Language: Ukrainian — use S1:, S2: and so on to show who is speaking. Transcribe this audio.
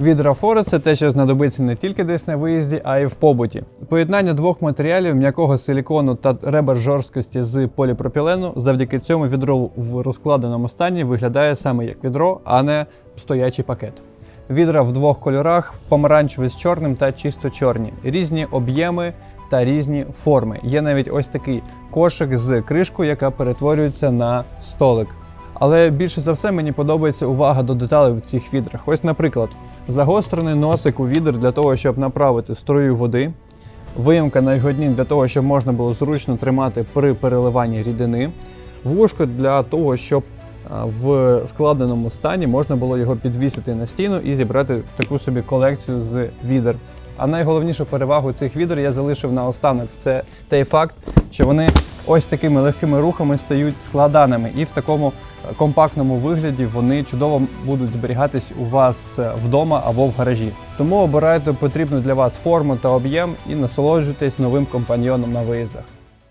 S1: Відра Форест це те, що знадобиться не тільки десь на виїзді, а й в побуті. Поєднання двох матеріалів м'якого силікону та ребер жорсткості з поліпропілену. Завдяки цьому відро в розкладеному стані виглядає саме як відро, а не стоячий пакет. Відра в двох кольорах: помаранчевий з чорним та чисто чорні, різні об'єми та різні форми. Є навіть ось такий кошик з кришкою, яка перетворюється на столик. Але більше за все мені подобається увага до деталей в цих відрах. Ось, наприклад, загострений носик у відер для того, щоб направити струю води, виїмка на його дні для того, щоб можна було зручно тримати при переливанні рідини, вушко для того, щоб в складеному стані можна було його підвісити на стіну і зібрати таку собі колекцію з відер. А найголовнішу перевагу цих відер я залишив на останок. Це той факт, що вони ось такими легкими рухами стають складаними, і в такому е, компактному вигляді вони чудово будуть зберігатись у вас е, вдома або в гаражі. Тому обирайте потрібну для вас форму та об'єм і насолоджуйтесь новим компаньйоном на виїздах.